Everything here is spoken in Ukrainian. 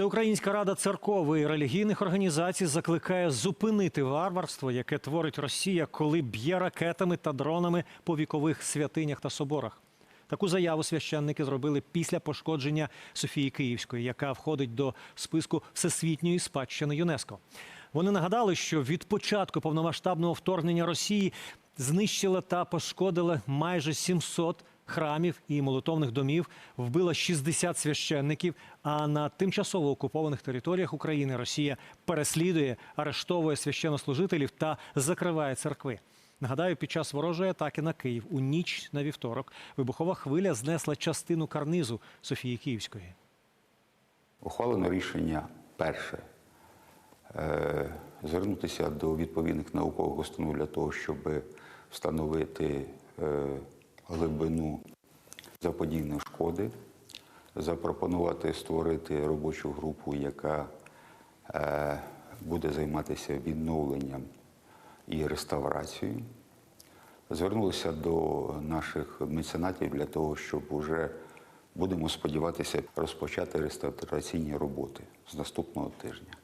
Всеукраїнська рада церков і релігійних організацій закликає зупинити варварство, яке творить Росія, коли б'є ракетами та дронами по вікових святинях та соборах. Таку заяву священники зробили після пошкодження Софії Київської, яка входить до списку всесвітньої спадщини ЮНЕСКО. Вони нагадали, що від початку повномасштабного вторгнення Росії знищила та пошкодила майже 700 храмів і молитовних домів, вбила 60 священників. А на тимчасово окупованих територіях України Росія переслідує, арештовує священнослужителів та закриває церкви. Нагадаю, під час ворожої атаки на Київ у ніч на вівторок вибухова хвиля знесла частину карнизу Софії Київської. Ухвалено рішення перше е, звернутися до відповідних наукових установ для того, щоб встановити е, глибину заподійної шкоди, запропонувати створити робочу групу, яка е, буде займатися відновленням і реставрацією. Звернулися до наших меценатів для того, щоб уже будемо сподіватися розпочати реставраційні роботи з наступного тижня.